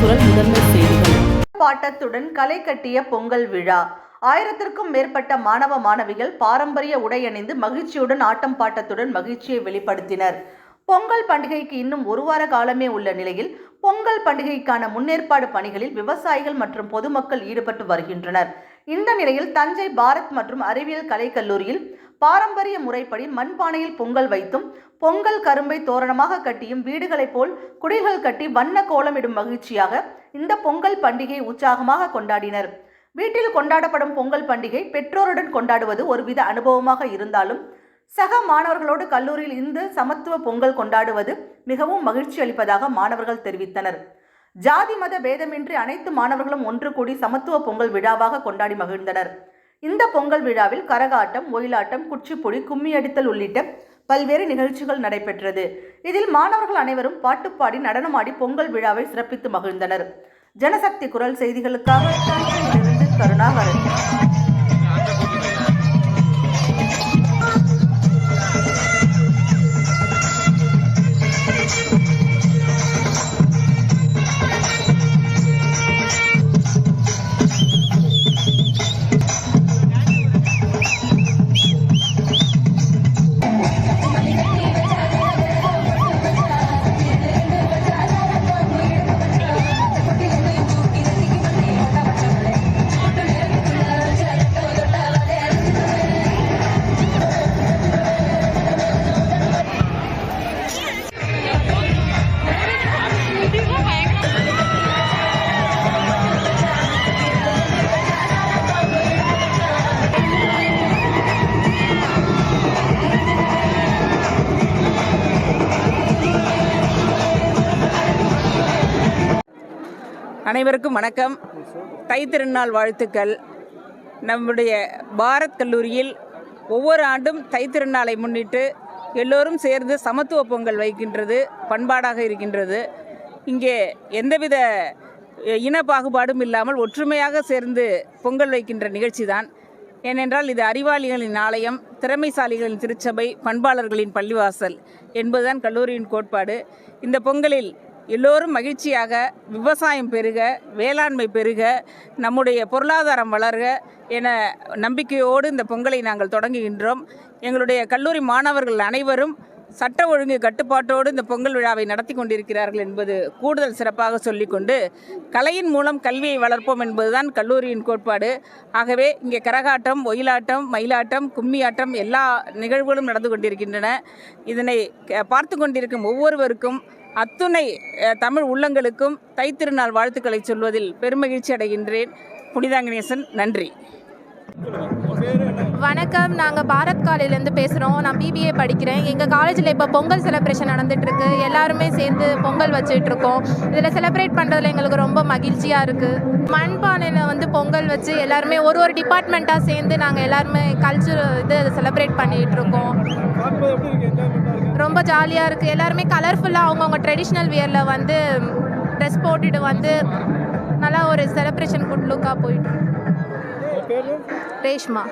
குரல் முதன்மை செய்திகள். பாட்டத்துடன் கலை கட்டிய பொங்கல் விழா. ஆயிரத்திற்கும் மேற்பட்ட மாணவ மாணவிகள் பாரம்பரிய உடை அணிந்து மகிழ்ச்சியுடன் ஆட்டம் பாட்டத்துடன் மகிழ்ச்சியை வெளிப்படுத்தினர். பொங்கல் பண்டிகைக்கு இன்னும் ஒரு வார காலமே உள்ள நிலையில் பொங்கல் பண்டிகைக்கான முன்னேற்பாடு பணிகளில் விவசாயிகள் மற்றும் பொதுமக்கள் ஈடுபட்டு வருகின்றனர். இந்த நிலையில் தஞ்சை பாரத் மற்றும் அறிவியல் கலைக்கல்லூரியில் பாரம்பரிய முறைப்படி மண்பானையில் பொங்கல் வைத்தும் பொங்கல் கரும்பை தோரணமாக கட்டியும் வீடுகளைப் போல் குடில்கள் கட்டி வண்ண கோலமிடும் மகிழ்ச்சியாக இந்த பொங்கல் பண்டிகையை உற்சாகமாக கொண்டாடினர். வீட்டில் கொண்டாடப்படும் பொங்கல் பண்டிகை பெற்றோருடன் கொண்டாடுவது ஒருவித அனுபவமாக இருந்தாலும் சக மாணவர்களோடு கல்லூரியில் இருந்து சமத்துவ பொங்கல் கொண்டாடுவது மிகவும் மகிழ்ச்சி அளிப்பதாக மாணவர்கள் தெரிவித்தனர். ஜாதி மத பேதமின்றி அனைத்து மாணவர்களும் ஒன்று கூடி சமத்துவ பொங்கல் விழாவாக கொண்டாடி மகிழ்ந்தனர். இந்த பொங்கல் விழாவில் கரகாட்டம் ஒயிலாட்டம் குச்சிப்புடி கும்மி அடித்தல் உள்ளிட்ட பல்வேறு நிகழ்ச்சிகள் நடைபெற்றது. இதில் மாணவர்கள் அனைவரும் பாட்டுப்பாடி நடனமாடி பொங்கல் விழாவை சிறப்பித்து மகிழ்ந்தனர். ஜனசக்தி குரல் செய்திகளுக்காக கருணாகரன். அனைவருக்கும் வணக்கம். தைத்திருநாள் வாழ்த்துக்கள். நம்முடைய பாரத் கல்லூரியில் ஒவ்வொரு ஆண்டும் தைத்திருநாளை முன்னிட்டு எல்லோரும் சேர்ந்து சமத்துவ பொங்கல் வைக்கின்றது பண்பாடாக இருக்கின்றது. இங்கே எந்தவித இன பாகுபாடும் இல்லாமல் ஒற்றுமையாக சேர்ந்து பொங்கல் வைக்கின்ற நிகழ்ச்சி தான் ஏனென்றால் இது அறிவாளிகளின் ஆலயம் திறமைசாலிகளின் திருச்சபை பண்பாளர்களின் பள்ளிவாசல் என்பதுதான் கல்லூரியின் கோட்பாடு. இந்த பொங்கலில் எல்லோரும் மகிழ்ச்சியாக விவசாயம் பெருக வேளாண்மை பெருக நம்முடைய பொருளாதாரம் வளர்க என நம்பிக்கையோடு இந்த பொங்கலை நாங்கள் தொடங்குகின்றோம். எங்களுடைய கல்லூரி மாணவர்கள் அனைவரும் சட்ட ஒழுங்கு கட்டுப்பாட்டோடு இந்த பொங்கல் விழாவை நடத்தி கொண்டிருக்கிறார்கள் என்பது கூடுதல் சிறப்பாக சொல்லிக்கொண்டு கலையின் மூலம் கல்வியை வளர்ப்போம் என்பதுதான் கல்லூரியின் கோட்பாடு. ஆகவே இங்கே கரகாட்டம் ஒயிலாட்டம் மயிலாட்டம் கும்மியாட்டம் எல்லா நிகழ்வுகளும் நடந்து கொண்டிருக்கின்றன. இதனை க- பார்த்து கொண்டிருக்கும் ஒவ்வொருவருக்கும் அத்துணை தமிழ் உள்ளங்களுக்கும் தைத்திருநாள் வாழ்த்துக்களை சொல்வதில் பெருமகிழ்ச்சி அடைகின்றேன். புனிதா கணேசன் நன்றி. வணக்கம். நாங்கள் பாரத் காலேஜ்லேருந்து பேசுகிறோம் நான் பிபிஏ படிக்கிறேன். எங்கள் காலேஜில் இப்போ பொங்கல் செலிப்ரேஷன் நடந்துகிட்ருக்கு எல்லாருமே சேர்ந்து பொங்கல் வச்சுட்ருக்கோம் இதில் செலிப்ரேட் பண்ணுறதுல எங்களுக்கு ரொம்ப மகிழ்ச்சியாக இருக்குது மண்பானையில் வந்து பொங்கல் வச்சு எல்லாருமே ஒரு ஒரு டிபார்ட்மெண்ட்டாக சேர்ந்து நாங்கள் எல்லாருமே கல்ச்சர் இது செலிப்ரேட் பண்ணிகிட்ருக்கோம் ரொம்ப ஜாலியாக இருக்குது எல்லாருமே கலர்ஃபுல்லாக அவங்கவுங்க ட்ரெடிஷ்னல் வியரில் வந்து ட்ரெஸ் போட்டுட்டு வந்து நல்லா ஒரு செலிப்ரேஷன் குட் லுக்காக போயிட்டு રેશમા